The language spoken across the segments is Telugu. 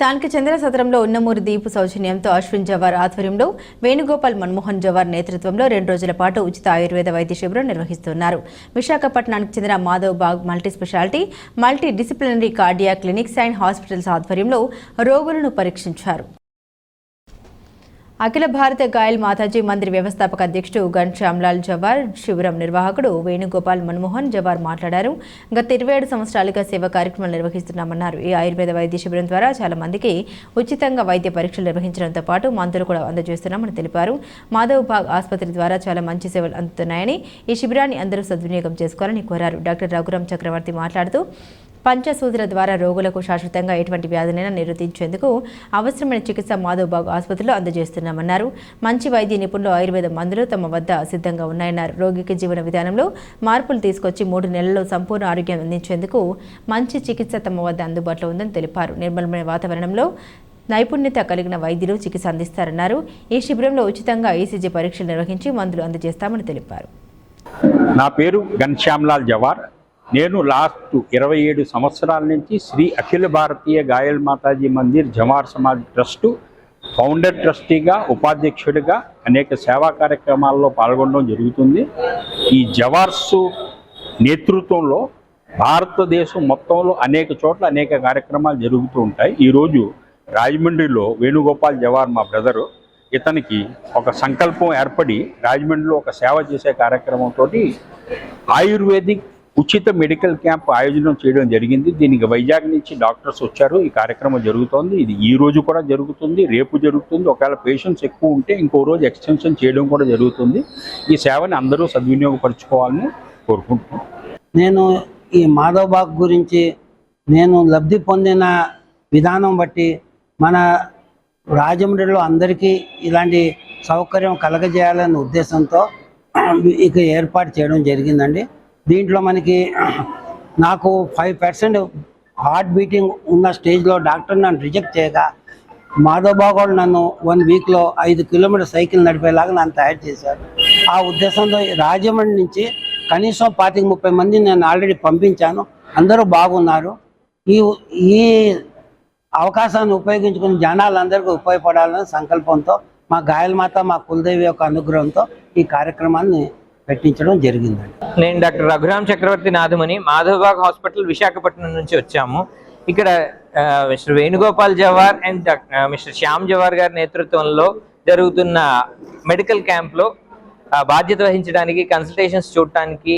స్థానిక చంద్రసత్రంలో ఉన్నమూరి దీపు సౌజన్యంతో అశ్విన్ జవార్ ఆధ్వర్యంలో వేణుగోపాల్ మన్మోహన్ జవార్ నేతృత్వంలో రెండు రోజుల పాటు ఉచిత ఆయుర్వేద వైద్య శిబిరం నిర్వహిస్తున్నారు. విశాఖపట్నానికి చెందిన Madhav Baug multi speciality multi disciplinary cardiac clinics and hospitals ఆధ్వర్యంలో రోగులను పరీక్షించారు. అఖిల భారత గాయల్ మాతాజీ మందిర్ వ్యవస్థాపక అధ్యక్షుడు ఘన్శ్యామ్లాల్ జవార్ శిబిరం నిర్వాహకుడు వేణుగోపాల్ మన్మోహన్ జవార్ మాట్లాడారు. గత ఇరవై ఏడు సంవత్సరాలుగా సేవా కార్యక్రమాలు నిర్వహిస్తున్నామన్నారు. ఈ ఆయుర్వేద వైద్య శిబిరం ద్వారా చాలా మందికి ఉచితంగా వైద్య పరీక్షలు నిర్వహించడంతో పాటు మందులు కూడా అందజేస్తున్నామని తెలిపారు. మాధవ్ బాగ్ ఆసుపత్రి ద్వారా చాలా మంచి సేవలు అందుతున్నాయని ఈ శిబిరాన్ని అందరూ సద్వినియోగం చేసుకోవాలని కోరారు. డాక్టర్ రఘురామ్ చక్రవర్తి మాట్లాడుతూ పంచసూదుల ద్వారా రోగులకు శాశ్వతంగా ఎటువంటి వ్యాధులైనా నిరోధించేందుకు అవసరమైన చికిత్స మాధవ్బాగ్ ఆసుపత్రిలో అందజేస్తున్నామన్నారు. మంచి వైద్య నిపుణులు ఆయుర్వేద మందులు తమ వద్ద సిద్ధంగా ఉన్నాయన్నారు. రోగికి జీవన విధానంలో మార్పులు తీసుకొచ్చి మూడు నెలల్లో సంపూర్ణ ఆరోగ్యం అందించేందుకు మంచి చికిత్స తమ వద్ద అందుబాటులో ఉందని తెలిపారు. నిర్మలమైన వాతావరణంలో నైపుణ్యత కలిగిన వైద్యులు చికిత్స అందిస్తారన్నారు. ఈ శిబిరంలో ఉచితంగా ఈసీజీ పరీక్షలు నిర్వహించి మందులు అందజేస్తామని తెలిపారు. నా పేరు ఘన్శ్యామ్లాల్ జవార్. నేను లాస్ట్ ఇరవై ఏడు సంవత్సరాల నుంచి శ్రీ అఖిల భారతీయ గాయల్ మాతాజీ మందిర్ జమార్ సమాజ్ ట్రస్టు ఫౌండర్ ట్రస్టీగా ఉపాధ్యక్షుడిగా అనేక సేవా కార్యక్రమాల్లో పాల్గొనడం జరుగుతుంది. ఈ జవార్సు నేతృత్వంలో భారతదేశం మొత్తంలో అనేక చోట్ల అనేక కార్యక్రమాలు జరుగుతూ ఉంటాయి. ఈరోజు రాజమండ్రిలో వేణుగోపాల్ జవార్ మా బ్రదరు ఇతనికి ఒక సంకల్పం ఏర్పడి రాజమండ్రిలో ఒక సేవ చేసే కార్యక్రమంతో ఆయుర్వేదిక్ ఉచిత మెడికల్ క్యాంప్ ఆయోజనం చేయడం జరిగింది. దీనికి వైజాగ్ నుంచి డాక్టర్స్ వచ్చారు. ఈ కార్యక్రమం జరుగుతోంది. ఇది ఈ రోజు కూడా జరుగుతుంది. రేపు జరుగుతుంది. ఒకవేళ పేషెంట్స్ ఎక్కువ ఉంటే ఇంకో రోజు ఎక్స్టెన్షన్ చేయడం కూడా జరుగుతుంది. ఈ సేవని అందరూ సద్వినియోగపరచుకోవాలని కోరుకుంటున్నాను నేను ఈ మాధవ్ బాగ్ గురించి నేను లబ్ధి పొందిన విధానం బట్టి మన రాజమండ్రిలో అందరికీ ఇలాంటి సౌకర్యం కలగజేయాలనే ఉద్దేశంతో ఇక ఏర్పాటు చేయడం జరిగిందండి. దీంట్లో మనకి నాకు ఫైవ్ పర్సెంట్ హార్ట్ బీటింగ్ ఉన్న స్టేజ్లో డాక్టర్ నన్ను రిజెక్ట్ చేయగా మాధవబాబు గారు నన్ను వన్ వీక్లో ఐదు కిలోమీటర్ సైకిల్ నడిపేలాగా నన్ను తయారు చేశారు. ఆ ఉద్దేశంతో రాజమండ్రి నుంచి కనీసం పాతిక ముప్పై మంది నేను ఆల్రెడీ పంపించాను. అందరూ బాగున్నారు. ఈ ఈ అవకాశాన్ని ఉపయోగించుకుని జనాలందరికీ ఉపయోగపడాలనే సంకల్పంతో మా గాయలమాత మా కులదేవి యొక్క అనుగ్రహంతో ఈ కార్యక్రమాన్ని పెట్టించడం జరిగిందండి. నేను డాక్టర్ రఘురామ్ చక్రవర్తి నాథముని మాధవబాగ్ హాస్పిటల్ విశాఖపట్నం నుంచి వచ్చాము. ఇక్కడ mister Venugopal Jawar and mister Shyam Jawar గారి నేతృత్వంలో జరుగుతున్న మెడికల్ క్యాంప్లో బాధ్యత వహించడానికి కన్సల్టేషన్స్ చూడటానికి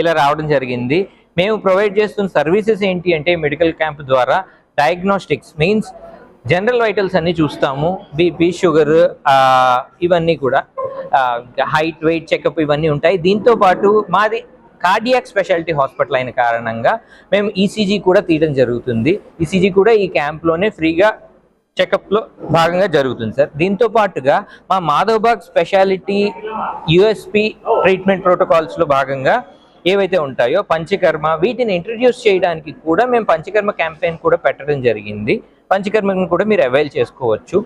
ఇలా రావడం జరిగింది. మేము ప్రొవైడ్ చేస్తున్న సర్వీసెస్ ఏంటి అంటే మెడికల్ క్యాంప్ ద్వారా డయాగ్నోస్టిక్స్ మీన్స్ జనరల్ వైటల్స్ అన్నీ చూస్తాము. బీపీ షుగర్ ఇవన్నీ కూడా. హైట్ వెయిట్ చెకప్ ఇవన్నీ ఉంటాయి. దీంతో పాటు మాది కార్డియాక్ స్పెషాలిటీ హాస్పిటల్ అయిన కారణంగా మేము ఈసీజీ కూడా తీయడం జరుగుతుంది. ఈసీజీ కూడా ఈ క్యాంప్లోనే ఫ్రీగా చెకప్లో భాగంగా జరుగుతుంది సార్. దీంతో పాటుగా మా Madhavbaug speciality U S P treatment ప్రోటోకాల్స్లో భాగంగా ఏవైతే ఉంటాయో పంచకర్మ వీటిని ఇంట్రడ్యూస్ చేయడానికి కూడా మేము పంచకర్మ క్యాంపెయిన్ కూడా పెట్టడం జరిగింది. పంచకర్మను కూడా మీరు అవైల్ చేసుకోవచ్చు.